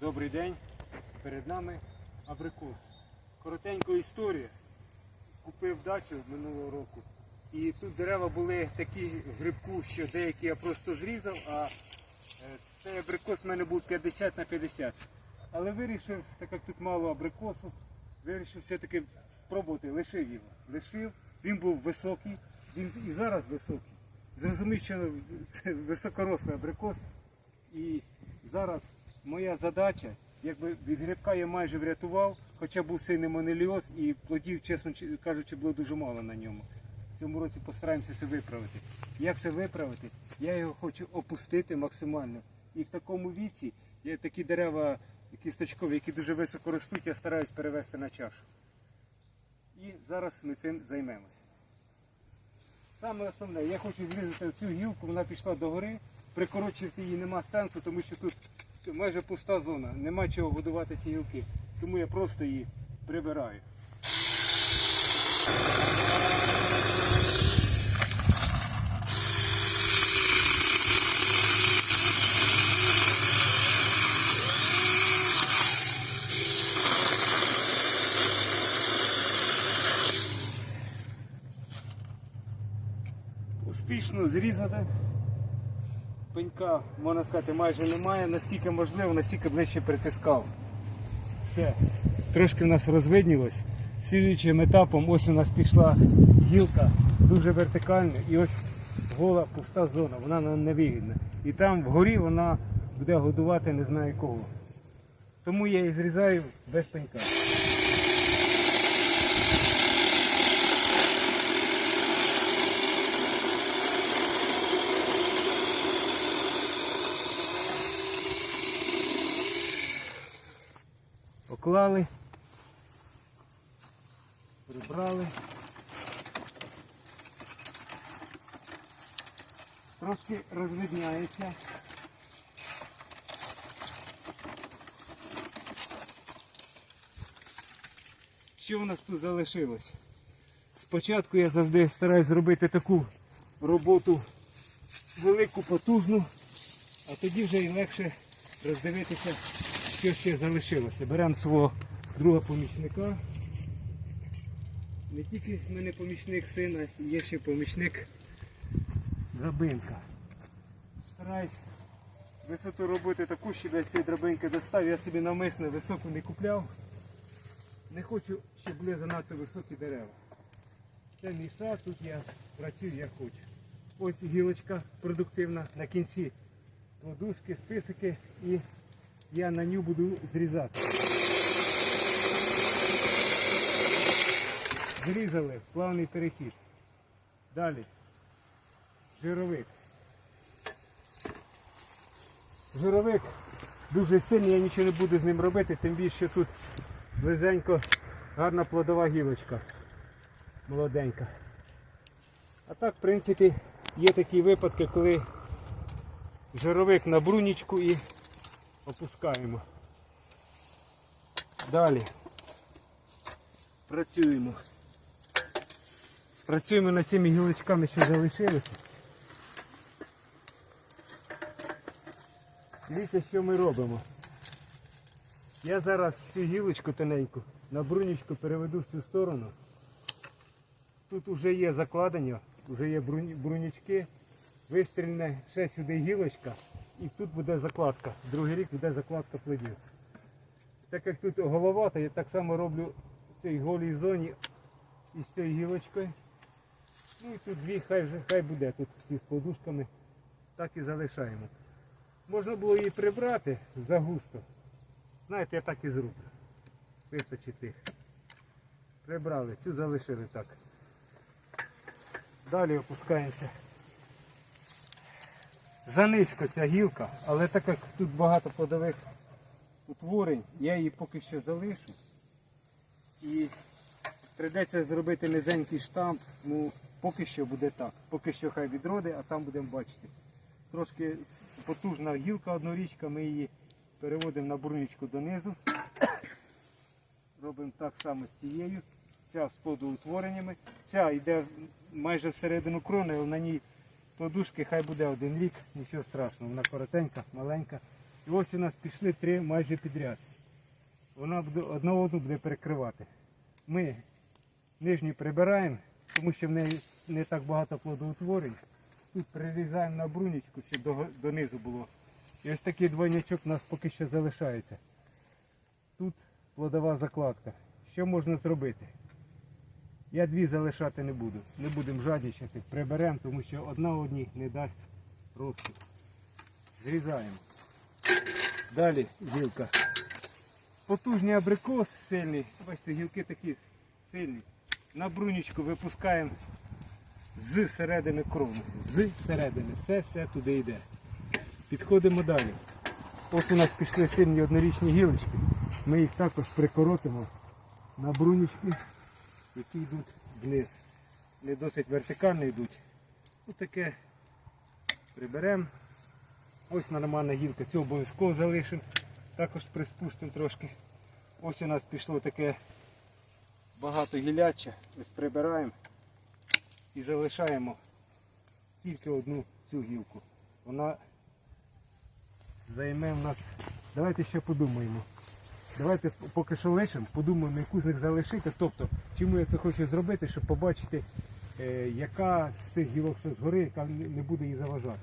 Добрий день. Перед нами абрикос. Коротенька історія. Купив дачу минулого року. І тут дерева були такі грибку, що деякі я просто зрізав, а е, цей абрикос в мене був 50 на 50. Але вирішив, так як тут мало абрикосу, вирішив все-таки спробувати, лишив його. Лишив, він був високий, він і зараз високий. Зрозумів, що це високорослий абрикос. І зараз моя задача, якби від грибка я майже врятував, хоча був сильний монеліоз і плодів, чесно кажучи, було дуже мало на ньому. В цьому році постараємося це виправити. Як це виправити? Я його хочу опустити максимально. І в такому віці я такі дерева кісточкові, які дуже високо ростуть, я стараюсь перевести на чашу. І зараз ми цим займемося. Саме основне, я хочу зрізати цю гілку, вона пішла до гори, прикорочувати її нема сенсу, тому що тут все, майже пуста зона, нема чого годувати ці гілки. Тому я просто її прибираю. Успішно зрізати. Пенька, можна сказати, майже немає, наскільки можливо, наскільки ближче притискав. Все. Трошки в нас розвиднілось. Слідуючим етапом ось у нас пішла гілка дуже вертикальна і ось гола пуста зона, вона нам невигідна. І там вгорі вона буде годувати не знаю кого. Тому я її зрізаю без пенька. Поклали, прибрали. Трошки розвидняється. Що у нас тут залишилось? Спочатку я завжди стараюсь зробити таку роботу велику, потужну, а тоді вже і легше роздивитися, що ще залишилося. Беремо свого друга помічника. Не тільки в мене помічник сина, є ще помічник драбинка. Стараюсь висоту робити таку, щоб я цієї драбинки достав. Я собі навмисно високу не купляв. Не хочу, щоб були занадто високі дерева. Це мій сад, тут я працюю як хочу. Ось гілочка продуктивна на кінці подушки, списики і я на ню буду зрізати. Зрізали плавний перехід. Далі. Жировик. Жировик дуже сильний, я нічого не буду з ним робити, тим більше тут близенько гарна плодова гілочка. Молоденька. А так, в принципі, є такі випадки, коли жировик на брунічку і опускаємо. Далі працюємо. Працюємо над цими гілочками, що залишилися. Дивіться, що ми робимо. Я зараз цю гілочку тоненьку на брунічку переведу в цю сторону. Тут вже є закладення, вже є брунічки. Вистрільне ще сюди гілочка і тут буде закладка. Другий рік буде закладка плодів. Так як тут головата, я так само роблю в цій голій зоні із цією гілочкою. Ну і тут дві, хай, хай буде тут всі з подушками. Так і залишаємо. Можна було її прибрати загусто. Знаєте, я так і зроблю. Вистачить тих. Прибрали, цю залишили так. Далі опускаємося. Занизько ця гілка, але так як тут багато плодових утворень, я її поки що залишу. І прийдеться зробити низенький штамп, ну поки що буде так. Поки що хай відроди, а там будемо бачити. Трошки потужна гілка однорічка, ми її переводимо на бурничку донизу. Робимо так само з цією. Ця з плодоутвореннями. Ця йде майже всередину крони, але на ній подушки хай буде один рік, нічого страшного. Вона коротенька, маленька. І ось у нас пішли три майже підряд. Вона буде одна одну буде перекривати. Ми нижню прибираємо, тому що в неї не так багато плодоутворень. Тут прирізаємо на брунічку, щоб до, донизу було. І ось такий двойнячок у нас поки що залишається. Тут плодова закладка. Що можна зробити? Я дві залишати не буду. Не будемо жадічити. Приберемо, тому що одна одній не дасть росту. Зрізаємо. Далі гілка. Потужний абрикос сильний. Бачите, гілки такі сильні. На брунічку випускаємо з середини крону. З середини. Все, все туди йде. Підходимо далі. Ось у нас пішли сильні однорічні гілочки. Ми їх також прикоротимо на брунічки, які йдуть вниз. Не досить вертикально йдуть. Ось таке приберемо. Ось нормальна гілка, цю обов'язково залишимо. Також приспустимо трошки. Ось у нас пішло таке багато гіляча. Ось прибираємо і залишаємо тільки одну цю гілку. Вона займе в нас. Давайте ще подумаємо. Давайте поки що лишимо, подумаємо, яку з них залишити. Тобто, чому я це хочу зробити, щоб побачити, е, яка з цих гілок, що згори, яка не буде їй заважати.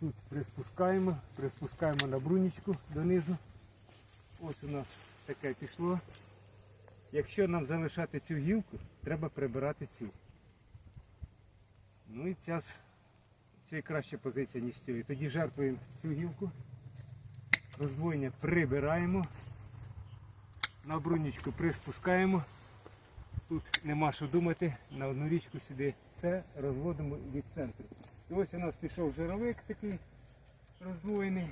Тут приспускаємо, приспускаємо на брунічку донизу. Ось у нас таке пішло. Якщо нам залишати цю гілку, треба прибирати цю. Ну і ця, це краща позиція, ніж цю. І тоді жертвуємо цю гілку. Роздвоєння прибираємо. На брунічку приспускаємо. Тут нема що думати, на одну річку сюди все розводимо від центру. І ось у нас пішов жировик такий роздвоєний.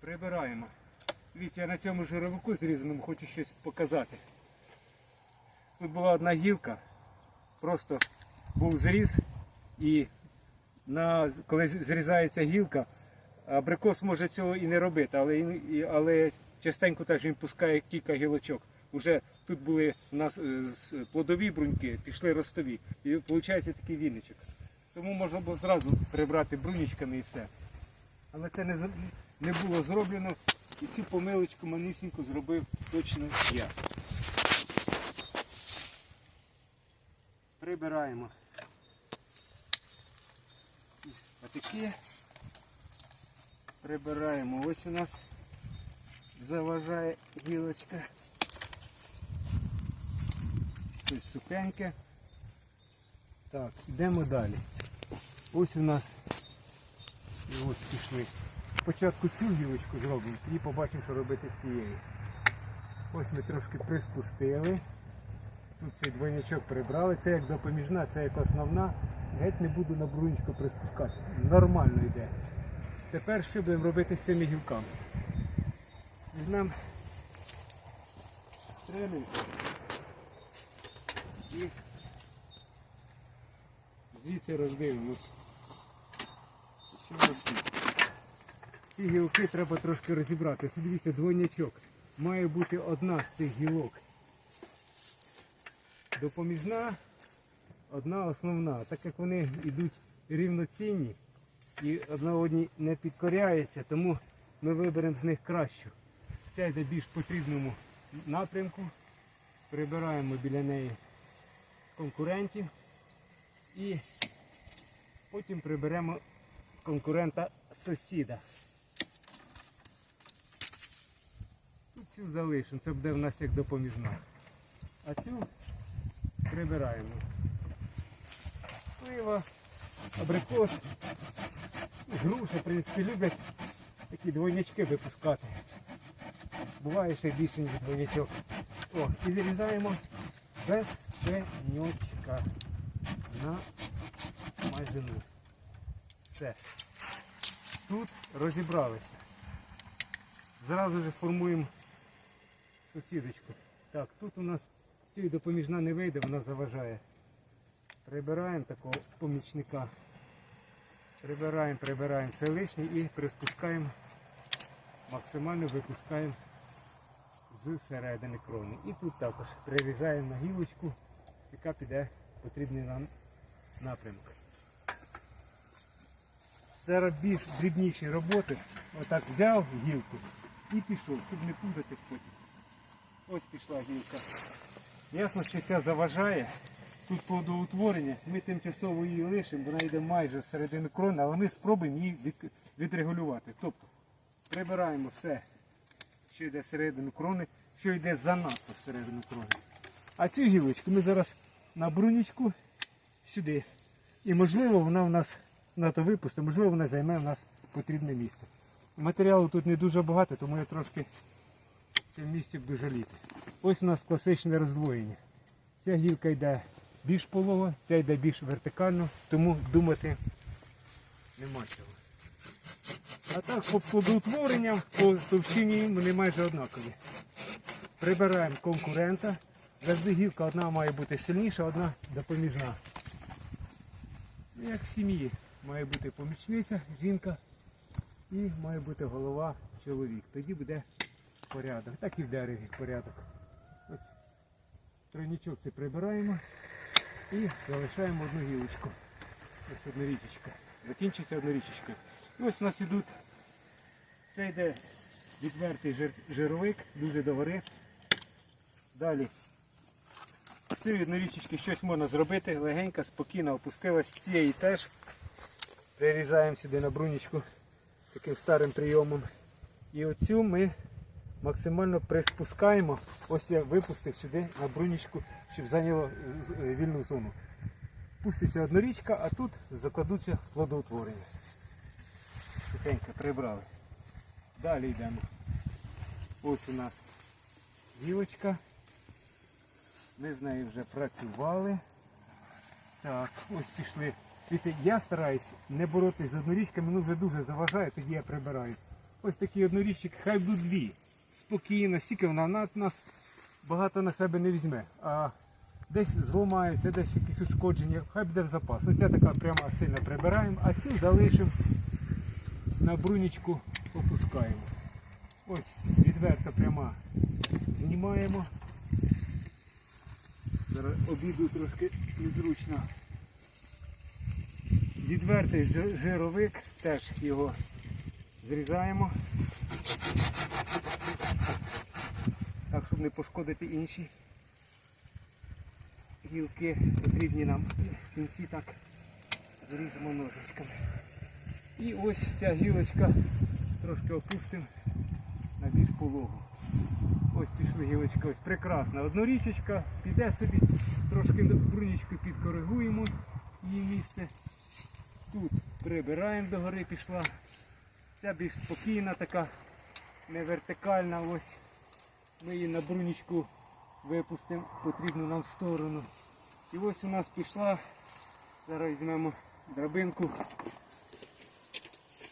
Прибираємо. Дивіться, я на цьому жировику зрізаному хочу щось показати. Тут була одна гілка, просто був зріз і на, коли зрізається гілка, абрикос може цього і не робити, але, але частенько теж він пускає кілька гілочок. Уже тут були у нас е, плодові бруньки, пішли ростові. І виходить такий вінничок. Тому можна було зразу прибрати брунічками і все. Але це не, не було зроблено. І цю помилочку манюсіньку зробив точно я. Прибираємо. Отакі. Прибираємо. Ось у нас заважає гілочка. Ось сухеньке. Так, йдемо далі. Ось у нас і ось пішли. Спочатку цю гілочку зробимо, тоді побачимо, що робити з цією. Ось ми трошки приспустили. Тут цей двойнячок прибрали. Це як допоміжна, це як основна. Геть не буду на брунечку приспускати. Нормально йде. Тепер що будемо робити з цими гілками? Візьмемо стрелянку і звідси роздивимось. Ці гілки треба трошки розібрати. Ось дивіться, двойнячок. Має бути одна з цих гілок. Допоміжна, одна основна. Так як вони йдуть рівноцінні і одна одній не підкоряється, тому ми виберемо з них кращу. Ця йде більш потрібному напрямку. Прибираємо біля неї конкурентів і потім приберемо конкурента сусіда. Тут цю залишимо, це буде в нас як допоміжна. А цю прибираємо. Слива, абрикос, груша, в принципі, люблять такі двойнячки випускати. Буває ще більше, ніж двойнячок. О, і зрізаємо без пеньочка на майжину. Все. Тут розібралися. Зразу ж формуємо сусідочку. Так, тут у нас з цієї допоміжна не вийде, вона заважає. Прибираємо такого помічника. Прибираємо, прибираємо все лишнє і приспускаємо, максимально випускаємо з середини крони. І тут також прирізаємо на гілочку, яка піде потрібний нам напрямок. Зараз більш дрібніші роботи. Отак взяв гілку і пішов, щоб не путатись потім. Ось пішла гілка. Ясно, що ця заважає. Тут плодоутворення, ми тимчасово її лишимо, вона йде майже всередину крони, але ми спробуємо її відрегулювати. Тобто прибираємо все, що йде всередину крони, що йде занадто всередину крони. А цю гілочку ми зараз на брунічку сюди. І можливо вона в нас на то випусте, можливо вона займе в нас потрібне місце. Матеріалу тут не дуже багато, тому я трошки в цьому місці буду жаліти. Ось у нас класичне роздвоєння. Ця гілка йде більш полого, ця йде більш вертикально, тому думати нема чого. А так по плодоутворенням, по товщині вони майже однакові. Прибираємо конкурента. Завжди гілка одна має бути сильніша, одна допоміжна. Ну, Як в сім'ї має бути помічниця, жінка і має бути голова, чоловік. Тоді буде порядок. Так і в дереві порядок. Ось тройничок це прибираємо і залишаємо одну гілочку. Ось одна річечка. Закінчиться одна річечка. І ось у нас ідуть. Це йде відвертий жир, жировик, дуже догори. Далі. З цієї однорічечки щось можна зробити, легенько, спокійно опустилась. З цієї теж прирізаємо сюди на брунічку таким старим прийомом. І оцю ми максимально приспускаємо. Ось я випустив сюди на брунічку, щоб зайняло е, вільну зону. Пуститься однорічка, а тут закладуться плодоутворення. Сухенько прибрали. Далі йдемо. Ось у нас гілочка. Ми з нею вже працювали. Так, ось пішли. Я стараюсь не боротись з однорічками, ну вже дуже заважає, тоді я прибираю. Ось такий одноріччик, хай будуть дві. Спокійно, стільки вона на нас багато на себе не візьме. А десь зламається, десь якісь ушкодження, хай буде в запас. Оця така прямо сильно прибираємо, а цю залишимо на брунічку опускаємо. Ось відверто пряма знімаємо. Зараз обіду трошки незручно. Відвертий жировик, теж його зрізаємо. Так, щоб не пошкодити інші гілки, потрібні нам кінці так зріжемо ножичками. І ось ця гілочка трошки опустимо на більш пологу. Ось пішли гілочки, ось прекрасна. Однорічечка, піде собі, трошки брунічку підкоригуємо її місце. Тут прибираємо догори пішла. Ця більш спокійна така, не вертикальна. Ось ми її на брунічку випустимо, потрібну нам сторону. І ось у нас пішла, зараз візьмемо драбинку.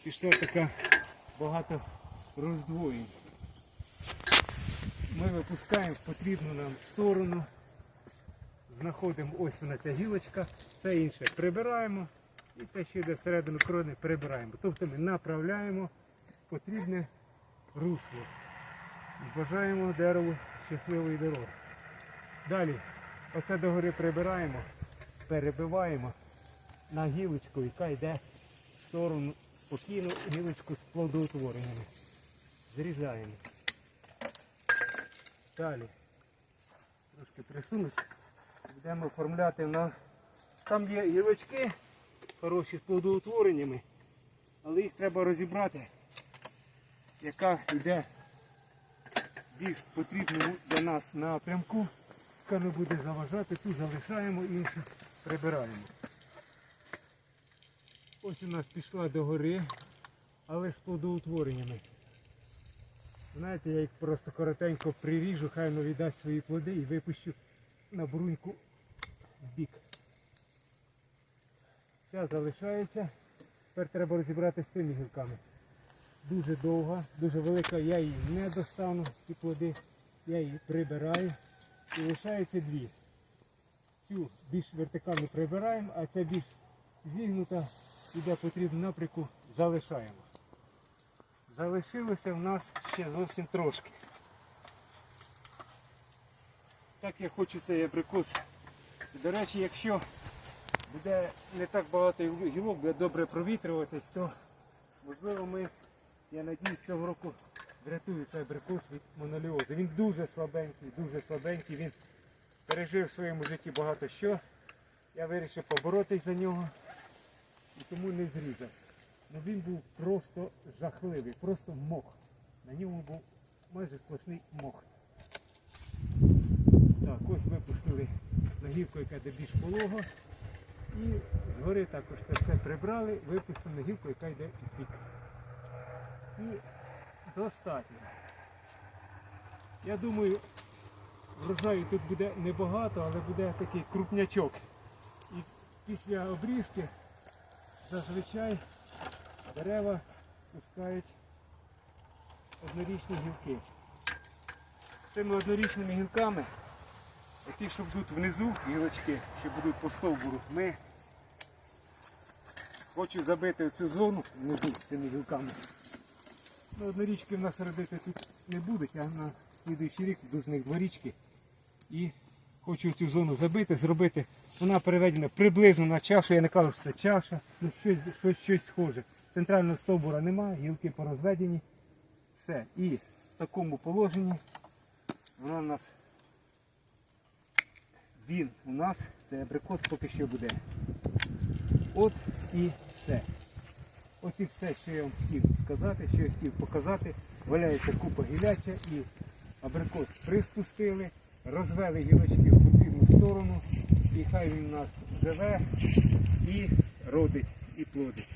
Пішла така багато роздвоєнь. Ми випускаємо потрібну нам сторону. Знаходимо ось вона ця гілочка, все інше прибираємо і те, що йде всередину крони, прибираємо. Тобто ми направляємо в потрібне русло. І бажаємо дереву щасливої дороги. Далі, оце догори прибираємо, перебиваємо на гілочку, яка йде в сторону спокійну гілочку з плодоутвореннями. Зрізаємо. Далі. Трошки присунусь. Будемо оформляти на. Там є гілочки хороші з плодоутвореннями, але їх треба розібрати, яка йде більш потрібному для нас напрямку, яка не буде заважати, цю залишаємо, іншу прибираємо. Ось у нас пішла до гори, але з плодоутвореннями. Знаєте, я їх просто коротенько приріжу, хай воно віддасть свої плоди і випущу на бруньку в бік. Ця залишається. Тепер треба розібрати з цими гілками. Дуже довга, дуже велика, я її не достану, ці плоди, я її прибираю. І лишається дві. Цю більш вертикально прибираємо, а ця більш зігнута, іде потрібну напрямку, залишаємо. Залишилося в нас ще зовсім трошки. Так я хочу цей абрикос. До речі, якщо буде не так багато гілок, буде добре провітрюватись, то Можливо, ми, я надіюсь, цього року врятую цей абрикос від моноліозу. Він дуже слабенький, дуже слабенький. Він пережив в своєму житті багато що. Я вирішив поборотись за нього і тому не зрізав. Ну він був просто жахливий, просто мох. На ньому був майже сплошний мох. Так, ось випустили нагівку, яка йде більш полого. І згори також це все прибрали, випустили нагівку, яка йде у пік. І достатньо. Я думаю, врожаю тут буде небагато, але буде такий крупнячок. І після обрізки зазвичай дерева пускають однорічні гілки. Цими однорічними гілками, ті, що будуть внизу, гілочки, що будуть по стовбуру, ми хочу забити цю зону внизу цими гілками. Ну, однорічки в нас робити тут не будуть, а на слідуючий рік буду з них дворічки. І хочу цю зону забити, зробити. Вона переведена приблизно на чашу. Я не кажу, що це чаша, ну щось, щось, щось схоже. Центрального стовбура немає, гілки порозведені. Все. І в такому положенні вона у нас. Він у нас, це абрикос поки що буде. От і все. От і все, що я вам хотів сказати, що я хотів показати. Валяється купа гіляча і абрикос приспустили, розвели гілочки в потрібну сторону, і хай він нас живе і родить, і плодить.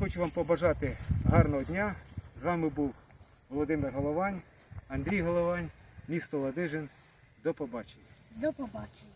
Хочу вам побажати гарного дня. З вами був Володимир Головань, Андрій Головань, місто Ладижин. До побачення. До побачення.